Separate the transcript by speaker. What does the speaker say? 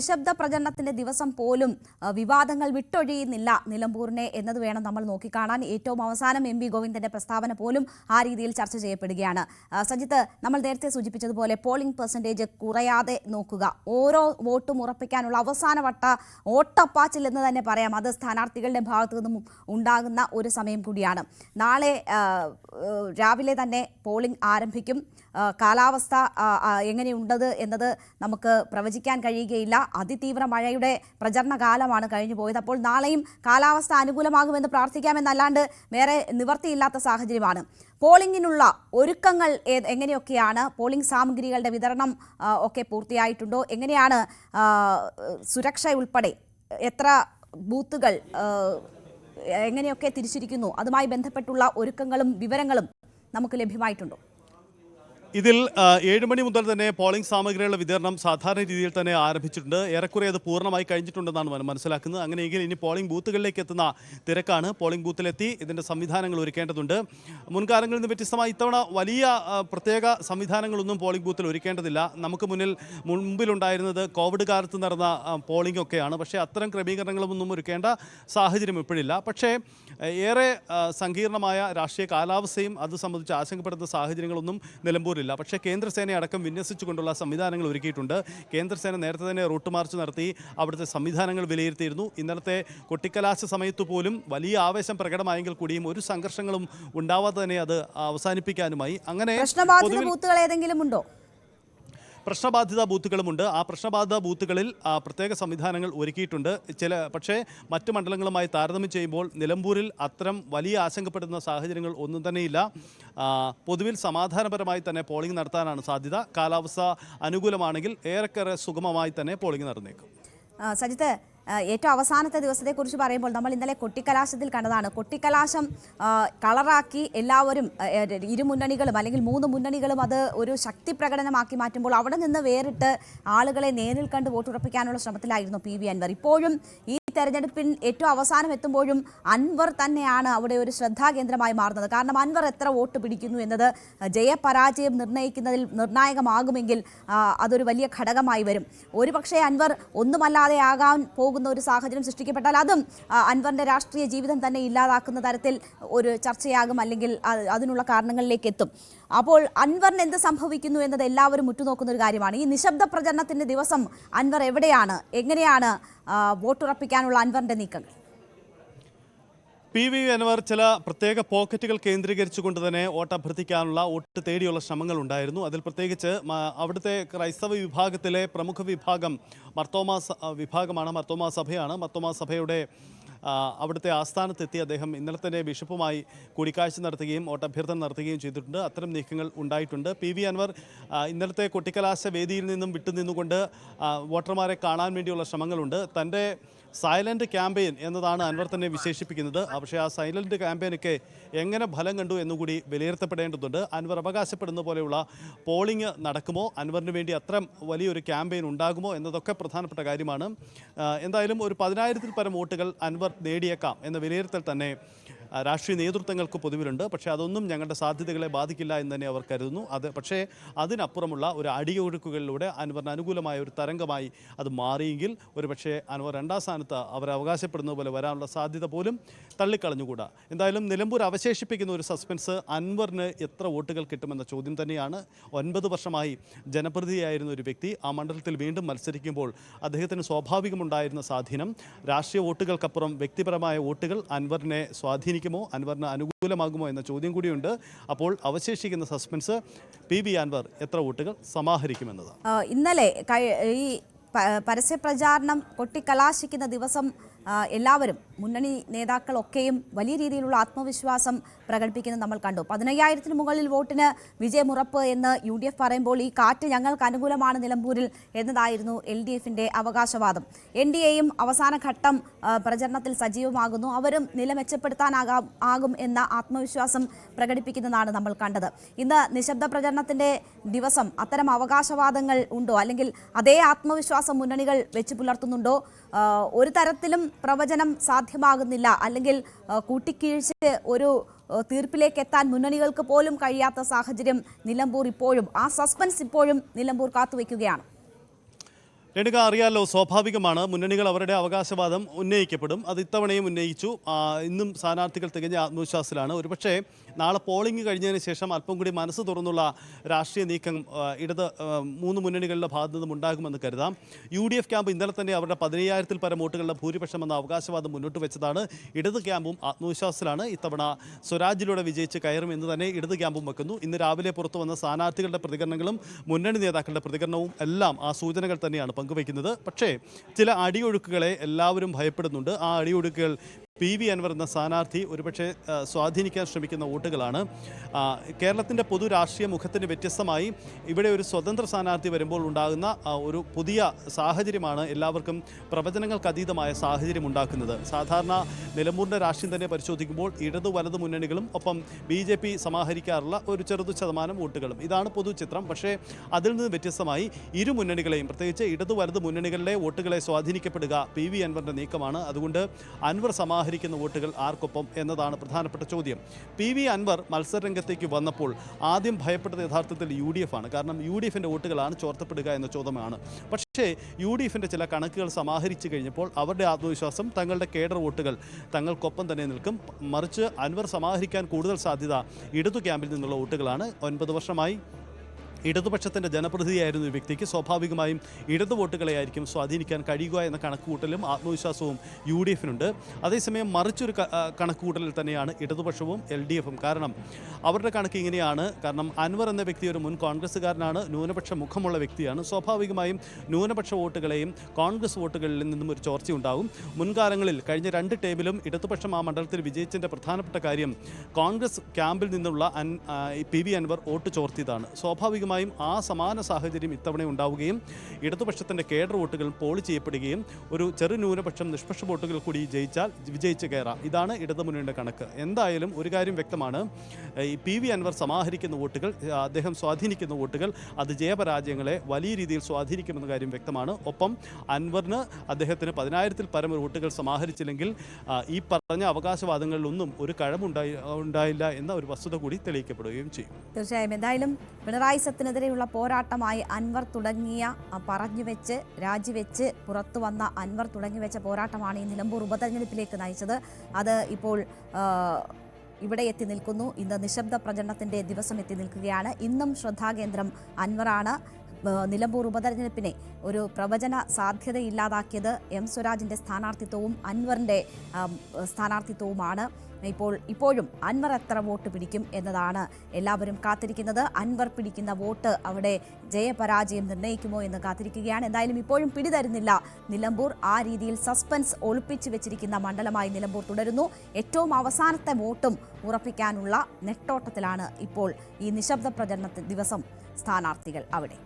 Speaker 1: നിശബ്ദ പ്രചരണത്തിന്റെ ദിവസം പോലും വിവാദങ്ങൾ വിട്ടൊഴിയുന്നില്ല നിലമ്പൂരിനെ എന്നത് വേണം നമ്മൾ നോക്കിക്കാണാൻ. ഏറ്റവും അവസാനം എം ഗോവിന്ദന്റെ പ്രസ്താവന പോലും ആ രീതിയിൽ ചർച്ച ചെയ്യപ്പെടുകയാണ്. സജിത്ത് നമ്മൾ നേരത്തെ സൂചിപ്പിച്ചതുപോലെ പോളിംഗ് പെർസെന്റേജ് കുറയാതെ നോക്കുക. ഓരോ വോട്ടും ഉറപ്പിക്കാനുള്ള അവസാനവട്ട ഓട്ടപ്പാച്ചിൽ എന്ന് തന്നെ പറയാം. അത് സ്ഥാനാർത്ഥികളുടെ ഭാഗത്തു നിന്നും ഉണ്ടാകുന്ന ഒരു സമയം കൂടിയാണ്. നാളെ രാവിലെ തന്നെ പോളിംഗ് ആരംഭിക്കും. കാലാവസ്ഥ എങ്ങനെയുണ്ടത് എന്നത് നമുക്ക് പ്രവചിക്കാൻ കഴിയുകയില്ല. അതിതീവ്ര മഴയുടെ പ്രചരണ കാലമാണ് കഴിഞ്ഞു പോയത്. അപ്പോൾ നാളെയും കാലാവസ്ഥ അനുകൂലമാകുമെന്ന് പ്രാർത്ഥിക്കാമെന്നല്ലാണ്ട് വേറെ നിവർത്തിയില്ലാത്ത സാഹചര്യമാണ്. പോളിംഗിനുള്ള ഒരുക്കങ്ങൾ എങ്ങനെയൊക്കെയാണ്? പോളിംഗ് സാമഗ്രികളുടെ വിതരണം ഒക്കെ പൂർത്തിയായിട്ടുണ്ടോ? എങ്ങനെയാണ് സുരക്ഷ ഉൾപ്പെടെ എത്ര ബൂത്തുകൾ എങ്ങനെയൊക്കെ തിരിച്ചിരിക്കുന്നു? അതുമായി ബന്ധപ്പെട്ടുള്ള ഒരുക്കങ്ങളും വിവരങ്ങളും നമുക്ക് ലഭ്യമായിട്ടുണ്ടോ?
Speaker 2: ഇതിൽ ഏഴ് മണി മുതൽ തന്നെ പോളിംഗ് സാമഗ്രികളുടെ വിതരണം സാധാരണ രീതിയിൽ തന്നെ ആരംഭിച്ചിട്ടുണ്ട്. ഏറെക്കുറെ അത് പൂർണമായി കഴിഞ്ഞിട്ടുണ്ടെന്നാണ് മന- മനസ്സിലാക്കുന്നത്. അങ്ങനെയെങ്കിൽ ഇനി പോളിംഗ് ബൂത്തുകളിലേക്ക് എത്തുന്ന തിരക്കാണ്. പോളിംഗ് ബൂത്തിലെത്തി ഇതിന്റെ സംവിധാനങ്ങൾ ഒരുക്കേണ്ടതുണ്ട്. മുൻകാലങ്ങളിൽ നിന്ന് വ്യത്യസ്തമായി ഇത്തവണ വലിയ പ്രത്യേക സംവിധാനങ്ങളൊന്നും പോളിംഗ് ബൂത്തിൽ ഒരുക്കേണ്ടതില്ല. നമുക്ക് മുന്നിൽ മുൻപിലുണ്ടായിരുന്നത് കോവിഡ് കാലത്ത് നടന്ന പോളിംഗ് ഒക്കെയാണ്. പക്ഷേ അത്തരം ക്രമീകരണങ്ങളൊന്നും ഒരുക്കേണ്ട സാഹചര്യം ഇപ്പോഴില്ല. പക്ഷേ ഏറെ സങ്കീർണമായ രാഷ്ട്രീയ കാലാവസ്ഥയും അത് സംബന്ധിച്ച് ആശങ്കപ്പെടുന്ന സാഹചര്യങ്ങളൊന്നും നിലമ്പൂരില്ല പക്ഷേ കേന്ദ്രസേനയെ അടക്കം വിന്യസിച്ചുകൊണ്ടുള്ള സംവിധാനങ്ങൾ ഒരുക്കിയിട്ടുണ്ട്. കേന്ദ്രസേന നേരത്തെ തന്നെ റൂട്ട് മാർച്ച് നടത്തി അവിടുത്തെ സംവിധാനങ്ങൾ വിലയിരുത്തിയിരുന്നു. ഇന്നലത്തെ കൊട്ടിക്കലാശ സമയത്ത് പോലും വലിയ ആവേശം പ്രകടമായെങ്കിൽ കൂടിയും ഒരു സംഘർഷങ്ങളും ഉണ്ടാവാതെ തന്നെ അത് അവസാനിപ്പിക്കാനുമായി. അങ്ങനെ
Speaker 1: ഏതെങ്കിലും ഉണ്ടോ?
Speaker 2: പ്രശ്നബാധിത ബൂത്തുകളുമുണ്ട്. ആ പ്രശ്നബാധിത ബൂത്തുകളിൽ പ്രത്യേക സംവിധാനങ്ങൾ ഒരുക്കിയിട്ടുണ്ട്. ചില പക്ഷേ മറ്റ് മണ്ഡലങ്ങളുമായി താരതമ്യം ചെയ്യുമ്പോൾ നിലമ്പൂരിൽ അത്തരം വലിയ ആശങ്കപ്പെടുന്ന സാഹചര്യങ്ങൾ ഒന്നും തന്നെയില്ല. പൊതുവിൽ സമാധാനപരമായി തന്നെ പോളിംഗ് നടത്താനാണ് സാധ്യത. കാലാവസ്ഥ അനുകൂലമാണെങ്കിൽ ഏറെക്കുറെ സുഗമമായി തന്നെ പോളിംഗ് നടന്നേക്കും.
Speaker 1: സജിത്ത് ഏറ്റവും അവസാനത്തെ ദിവസത്തെക്കുറിച്ച് പറയുമ്പോൾ നമ്മൾ ഇന്നലെ കൊട്ടിക്കലാശത്തിൽ കണ്ടതാണ്. കൊട്ടിക്കലാശം കളറാക്കി എല്ലാവരും ഇരുമുന്നണികളും ഇരു മുന്നണികളും അല്ലെങ്കിൽ മൂന്ന് മുന്നണികളും അത് ഒരു ശക്തി പ്രകടനമാക്കി മാറ്റുമ്പോൾ അവിടെ നിന്ന് വേറിട്ട് ആളുകളെ നേരിൽ കണ്ട് വോട്ടുറപ്പിക്കാനുള്ള ശ്രമത്തിലായിരുന്നു പി വി അൻവർ. ഇപ്പോഴും ഈ തെരഞ്ഞെടുപ്പിൽ ഏറ്റവും അവസാനം എത്തുമ്പോഴും അൻവർ തന്നെയാണ് അവിടെ ഒരു ശ്രദ്ധാകേന്ദ്രമായി മാറുന്നത്. കാരണം അൻവർ എത്ര വോട്ട് പിടിക്കുന്നു എന്നത് ജയപരാജയം നിർണയിക്കുന്നതിൽ നിർണായകമാകുമെങ്കിൽ അതൊരു വലിയ ഘടകമായി വരും. ഒരു പക്ഷേ അൻവർ ഒന്നുമല്ലാതെ ആകാൻ പോകുന്ന ഒരു സാഹചര്യം സൃഷ്ടിക്കപ്പെട്ടാൽ അതും അൻവറിന്റെ രാഷ്ട്രീയ ജീവിതം തന്നെ ഇല്ലാതാക്കുന്ന തരത്തിൽ ഒരു ചർച്ചയാകും അല്ലെങ്കിൽ അതിനുള്ള കാരണങ്ങളിലേക്ക് എത്തും. അപ്പോൾ അൻവറിന് എന്ത് സംഭവിക്കുന്നു എന്നത് എല്ലാവരും ഉറ്റുനോക്കുന്ന ഒരു കാര്യമാണ്. ഈ നിശബ്ദ പ്രചരണത്തിന്റെ ദിവസം അൻവർ എവിടെയാണ്? എങ്ങനെയാണ് വോട്ട് വോട്ടുറപ്പിക്കാനുള്ള അൻവറിന്റെ നീക്കങ്ങൾ?
Speaker 2: പി വി അൻവർ ചില പ്രത്യേക പോക്കറ്റുകൾ കേന്ദ്രീകരിച്ചുകൊണ്ട് തന്നെ വോട്ട് അഭ്യർത്ഥിക്കാനുള്ള വോട്ട് തേടിയുള്ള ശ്രമങ്ങൾ ഉണ്ടായിരുന്നു. അതിൽ പ്രത്യേകിച്ച് അവിടുത്തെ ക്രൈസ്തവ വിഭാഗത്തിലെ പ്രമുഖ വിഭാഗം മർത്തോമാ വിഭാഗമാണ് മർത്തോമാ സഭയാണ്. മർത്തോമാ സഭയുടെ അവിടുത്തെ ആസ്ഥാനത്തെത്തി അദ്ദേഹം ഇന്നലെ തന്നെ ബിഷപ്പുമായി കൂടിക്കാഴ്ച നടത്തുകയും വോട്ടഭ്യർത്ഥന നടത്തുകയും ചെയ്തിട്ടുണ്ട്. അത്തരം നീക്കങ്ങൾ ഉണ്ടായിട്ടുണ്ട്. പി വി അൻവർ ഇന്നലത്തെ കൊട്ടിക്കലാശ വേദിയിൽ നിന്നും വിട്ടുനിന്നുകൊണ്ട് വോട്ടർമാരെ കാണാൻ വേണ്ടിയുള്ള ശ്രമങ്ങളുണ്ട്. തന്റെ സൈലന്റ് ക്യാമ്പയിൻ എന്നതാണ് അൻവർ തന്നെ വിശേഷിപ്പിക്കുന്നത്. പക്ഷേ ആ സൈലന്റ് ക്യാമ്പയിനൊക്കെ എങ്ങനെ ഫലം കണ്ടു എന്നുകൂടി വിലയിരുത്തപ്പെടേണ്ടതുണ്ട്. അൻവർ അവകാശപ്പെടുന്ന പോലെയുള്ള പോളിംഗ് നടക്കുമോ? അൻവറിന് വേണ്ടി അത്രയും വലിയൊരു ക്യാമ്പയിൻ ഉണ്ടാകുമോ എന്നതൊക്കെ പ്രധാനപ്പെട്ട കാര്യമാണ്. എന്തായാലും ഒരു പതിനായിരത്തിൽ പരം വോട്ടുകൾ അൻവർ നേടിയേക്കാം എന്ന വിലയിരുത്തൽ തന്നെ രാഷ്ട്രീയ നേതൃത്വങ്ങൾക്ക് പൊതുവിലുണ്ട്. പക്ഷേ അതൊന്നും ഞങ്ങളുടെ സാധ്യതകളെ ബാധിക്കില്ല എന്ന് തന്നെ അവർ കരുതുന്നു. അത് പക്ഷേ അതിനപ്പുറമുള്ള ഒരു അടിയൊഴുക്കുകളിലൂടെ അൻവറിന് അനുകൂലമായ ഒരു തരംഗമായി അത് മാറിയെങ്കിൽ ഒരുപക്ഷേ അൻവർ രണ്ടാം സ്ഥാനത്ത് അവർ അവകാശപ്പെടുന്നത് പോലെ വരാനുള്ള സാധ്യത പോലും തള്ളിക്കളഞ്ഞുകൂടാ. എന്തായാലും നിലമ്പൂർ അവശേഷിപ്പിക്കുന്ന ഒരു സസ്പെൻസ് അൻവറിന് എത്ര വോട്ടുകൾ കിട്ടുമെന്ന ചോദ്യം തന്നെയാണ്. ഒൻപത് വർഷമായി ജനപ്രതിയായിരുന്ന ഒരു വ്യക്തി ആ മണ്ഡലത്തിൽ വീണ്ടും മത്സരിക്കുമ്പോൾ അദ്ദേഹത്തിന് സ്വാഭാവികമുണ്ടായിരുന്ന സ്വാധീനം. രാഷ്ട്രീയ വോട്ടുകൾക്കപ്പുറം വ്യക്തിപരമായ വോട്ടുകൾ അൻവറിനെ സ്വാധീനിക്കുമോ അൻവറിന് അനുകൂലമാകുമോ എന്ന ചോദ്യം കൂടിയുണ്ട്. അപ്പോൾ അവശേഷിക്കുന്ന സസ്പെൻസ് പി ബി അൻവർ എത്ര വോട്ടുകൾ സമാഹരിക്കുമെന്നതാണ്
Speaker 1: ആ, ഇന്നലെ ഈ പരസ്യപ്രചാരണം പരസ്യ പ്രചാരണം കൊട്ടിക്കലാശിക്കുന്ന ദിവസം എല്ലാവരും മുന്നണി നേതാക്കളൊക്കെയും വലിയ രീതിയിലുള്ള ആത്മവിശ്വാസം പ്രകടിപ്പിക്കുന്നത് നമ്മൾ കണ്ടു. പതിനയ്യായിരത്തിന് മുകളിൽ വോട്ടിന് വിജയമുറപ്പ് എന്ന് യു ഡി എഫ് പറയുമ്പോൾ ഈ കാറ്റ് ഞങ്ങൾക്ക് അനുകൂലമാണ് നിലമ്പൂരിൽ എന്നതായിരുന്നു എൽ ഡി എഫിന്റെ അവകാശവാദം. എൻ ഡി എയും അവസാന ഘട്ടം പ്രചരണത്തിൽ സജീവമാകുന്നു. അവരും നില മെച്ചപ്പെടുത്താനാകാം ആകും എന്ന ആത്മവിശ്വാസം പ്രകടിപ്പിക്കുന്നതാണ് നമ്മൾ കണ്ടത്. ഇന്ന് നിശബ്ദ പ്രചരണത്തിന്റെ ദിവസം അത്തരം അവകാശവാദങ്ങൾ ഉണ്ടോ? അല്ലെങ്കിൽ അതേ ആത്മവിശ്വാസം മുന്നണികൾ വെച്ച് പുലർത്തുന്നുണ്ടോ? ഒരു തരത്തിലും പ്രവചനം സാധ്യമാകുന്നില്ല. അല്ലെങ്കിൽ കൂട്ടിക്കീഴ്ച ഒരു തീർപ്പിലേക്ക് എത്താൻ മുന്നണികൾക്ക് പോലും കഴിയാത്ത സാഹചര്യം നിലമ്പൂർ ഇപ്പോഴും ആ സസ്പെൻസ് ഇപ്പോഴും നിലമ്പൂർ കാത്തുവെക്കുകയാണ്.
Speaker 2: രേണുക അറിയാലോ സ്വാഭാവികമാണ്. മുന്നണികൾ അവരുടെ അവകാശവാദം ഉന്നയിക്കപ്പെടും. അത് ഇത്തവണയും ഉന്നയിച്ചു. ഇന്നും സ്ഥാനാർത്ഥികൾ തികഞ്ഞ ആത്മവിശ്വാസത്തിലാണ്. ഒരുപക്ഷെ നാളെ പോളിംഗ് കഴിഞ്ഞതിന് ശേഷം അല്പം കൂടി മനസ്സ് തുറന്നുള്ള രാഷ്ട്രീയ നീക്കം ഇടത് മൂന്ന് മുന്നണികളുടെ ഭാഗത്തു നിന്നും ഉണ്ടാകുമെന്ന് കരുതാം. യു ഡി എഫ് ക്യാമ്പ് ഇന്നലെ തന്നെ അവരുടെ പതിനയ്യായിരത്തിൽ പരം വോട്ടുകളുടെ ഭൂരിപക്ഷം എന്ന അവകാശവാദം മുന്നോട്ട് വെച്ചതാണ്. ഇടത് ക്യാമ്പും ആത്മവിശ്വാസത്തിലാണ്. ഇത്തവണ സ്വരാജിലൂടെ വിജയിച്ച് കയറും എന്ന് തന്നെ ഇടത് ക്യാമ്പും വെക്കുന്നു. ഇന്ന് രാവിലെ പുറത്തു വന്ന സ്ഥാനാർത്ഥികളുടെ പ്രതികരണങ്ങളും മുന്നണി നേതാക്കളുടെ പ്രതികരണവും എല്ലാം ആ സൂചനകൾ തന്നെയാണ് പങ്കുവയ്ക്കുന്നത്. പക്ഷേ ചില അടിയൊഴുക്കുകളെ എല്ലാവരും ഭയപ്പെടുന്നുണ്ട്. ആ അടിയൊഴുക്കുകൾ പി വി അൻവർ എന്ന സ്ഥാനാർത്ഥി ഒരുപക്ഷെ സ്വാധീനിക്കാൻ ശ്രമിക്കുന്ന വോട്ടുകളാണ്. കേരളത്തിന്റെ പൊതു രാഷ്ട്രീയ മുഖത്തിന് വ്യത്യസ്തമായി ഇവിടെ ഒരു സ്വതന്ത്ര സ്ഥാനാർത്ഥി വരുമ്പോൾ ഉണ്ടാകുന്ന ഒരു പുതിയ സാഹചര്യമാണ് എല്ലാവർക്കും പ്രവചനങ്ങൾക്ക് അതീതമായ സാഹചര്യം ഉണ്ടാക്കുന്നത്. സാധാരണ നിലമ്പൂരിന്റെ രാഷ്ട്രീയം തന്നെ പരിശോധിക്കുമ്പോൾ ഇടതു വലതു മുന്നണികളും ഒപ്പം ബി ജെ പി സമാഹരിക്കാറുള്ള ഒരു ചെറുതു ശതമാനം വോട്ടുകളും. ഇതാണ് പൊതുചിത്രം പക്ഷേ അതിൽ നിന്ന് വ്യത്യസ്തമായി ഇരു മുന്നണികളെയും പ്രത്യേകിച്ച് ഇടതു വലതു മുന്നണികളിലെ വോട്ടുകളെ സ്വാധീനിക്കപ്പെടുക പി വി അൻവറിന്റെ നീക്കമാണ്. അതുകൊണ്ട് അൻവർ സമാഹരിക്കുന്ന വോട്ടുകൾ ആർക്കൊപ്പം എന്നതാണ് പ്രധാനപ്പെട്ട ചോദ്യം. പി വി അൻവർ മത്സരരംഗത്തേക്ക് വന്നപ്പോൾ ആദ്യം ഭയപ്പെട്ടത് യഥാർത്ഥത്തിൽ യു ഡി എഫ് ആണ്. കാരണം യു ഡി എഫിന്റെ വോട്ടുകളാണ് ചോർത്തപ്പെടുക എന്ന ചോദ്യമാണ്. പക്ഷേ യു ഡി എഫിന്റെ ചില കണക്കുകൾ സമാഹരിച്ചു കഴിഞ്ഞപ്പോൾ അവരുടെ ആത്മവിശ്വാസം തങ്ങളുടെ കേഡർ വോട്ടുകൾ തങ്ങൾക്കൊപ്പം തന്നെ നിൽക്കും. മറിച്ച് അൻവർ സമാഹരിക്കാൻ കൂടുതൽ സാധ്യത ഇടതു ക്യാമ്പിൽ നിന്നുള്ള വോട്ടുകളാണ്. ഒൻപത് വർഷമായി ഇടതുപക്ഷത്തിന്റെ ജനപ്രതിനിധിയായിരുന്ന ഒരു വ്യക്തിക്ക് സ്വാഭാവികമായും ഇടതു വോട്ടുകളെയായിരിക്കും സ്വാധീനിക്കാൻ കഴിയുക എന്ന കണക്കുകൂട്ടലും ആത്മവിശ്വാസവും യു ഡി എഫിനുണ്ട് അതേസമയം മറിച്ചൊരു കണക്കുകൂട്ടലിൽ തന്നെയാണ് ഇടതുപക്ഷവും എൽ ഡി എഫും കാരണം അവരുടെ കണക്ക് ഇങ്ങനെയാണ്. കാരണം അൻവർ എന്ന വ്യക്തി ഒരു മുൻ കോൺഗ്രസ്സുകാരനാണ്. ന്യൂനപക്ഷ മുഖമുള്ള വ്യക്തിയാണ്. സ്വാഭാവികമായും ന്യൂനപക്ഷ വോട്ടുകളെയും കോൺഗ്രസ് വോട്ടുകളിൽ നിന്നും ഒരു ചോർച്ചയുണ്ടാകും മുൻകാലങ്ങളിൽ കഴിഞ്ഞ രണ്ട് ടേബിലും ഇടതുപക്ഷം ആ മണ്ഡലത്തിൽ വിജയിച്ചതിന്റെ പ്രധാനപ്പെട്ട കാര്യം കോൺഗ്രസ് ക്യാമ്പിൽ നിന്നുള്ള പി വി അൻവർ വോട്ട് ചോർത്തിയതാണ്. സ്വാഭാവികമായും ആ സമാന സാഹചര്യം ഇത്തവണ ഉണ്ടാവുകയും ഇടതുപക്ഷത്തിന്റെ കേഡർ വോട്ടുകൾ പോൾ ചെയ്യപ്പെടുകയും ഒരു ചെറു ന്യൂനപക്ഷം നിഷ്പക്ഷ വോട്ടുകൾ കൂടി ജയിച്ചാൽ വിജയിച്ച് കയറാം. ഇതാണ് ഇടതുമുന്നണിയുടെ കണക്ക്. എന്തായാലും ഒരു കാര്യം വ്യക്തമാണ്. ഈ പി വി അൻവർ സമാഹരിക്കുന്ന വോട്ടുകൾ അദ്ദേഹം സ്വാധീനിക്കുന്ന വോട്ടുകൾ അത് ജയപരാജയങ്ങളെ വലിയ രീതിയിൽ സ്വാധീനിക്കുമെന്ന കാര്യം വ്യക്തമാണ്. ഒപ്പം അൻവറിന് അദ്ദേഹത്തിന് പതിനായിരത്തിൽ പരം വോട്ടുകൾ സമാഹരിച്ചില്ലെങ്കിൽ ഈ പറഞ്ഞ അവകാശവാദങ്ങളിലൊന്നും ഒരു കഴമുണ്ടായി ഉണ്ടായില്ല എന്ന ഒരു വസ്തുത കൂടി തെളിയിക്കപ്പെടുകയും ചെയ്യും.
Speaker 1: തീർച്ചയായും. എന്തായാലും പിണറായി സത്തിനെതിരെയുള്ള പോരാട്ടമായി അൻവർ തുടങ്ങിയ പറഞ്ഞു വെച്ച് രാജിവെച്ച് പുറത്തു വന്ന അൻവർ തുടങ്ങിവെച്ച പോരാട്ടമാണ് ഈ നിലമ്പൂർ ഉപതെരഞ്ഞെടുപ്പിലേക്ക് നയിച്ചത്. അത് ഇപ്പോൾ ഇവിടെ എത്തി നിൽക്കുന്നു. ഇന്ന് നിശബ്ദ പ്രചരണത്തിന്റെ ദിവസം എത്തി നിൽക്കുകയാണ്. ഇന്നും ശ്രദ്ധാകേന്ദ്രം അൻവറാണ്. നിലമ്പൂർ ഉപതെരഞ്ഞെടുപ്പിനെ ഒരു പ്രവചന സാധ്യതയില്ലാതാക്കിയത് എം സ്വരാജിന്റെ സ്ഥാനാർത്ഥിത്വവും അൻവറിന്റെ സ്ഥാനാർത്ഥിത്വവുമാണ്. ഇപ്പോൾ ഇപ്പോഴും അൻവർ എത്ര വോട്ട് പിടിക്കും എന്നതാണ് എല്ലാവരും കാത്തിരിക്കുന്നത്. അൻവർ പിടിക്കുന്ന വോട്ട് അവിടെ ജയപരാജയം നിർണയിക്കുമോ എന്ന് കാത്തിരിക്കുകയാണ്. എന്തായാലും ഇപ്പോഴും പിടിതരുന്നില്ല നിലമ്പൂർ ആ രീതിയിൽ സസ്പെൻസ് ഒളിപ്പിച്ചു വെച്ചിരിക്കുന്ന മണ്ഡലമായി നിലമ്പൂർ തുടരുന്നു. ഏറ്റവും അവസാനത്തെ വോട്ടും ഉറപ്പിക്കാനുള്ള നെട്ടോട്ടത്തിലാണ് ഇപ്പോൾ ഈ നിശബ്ദ പ്രചരണ ദിവസം സ്ഥാനാർത്ഥികൾ അവിടെ.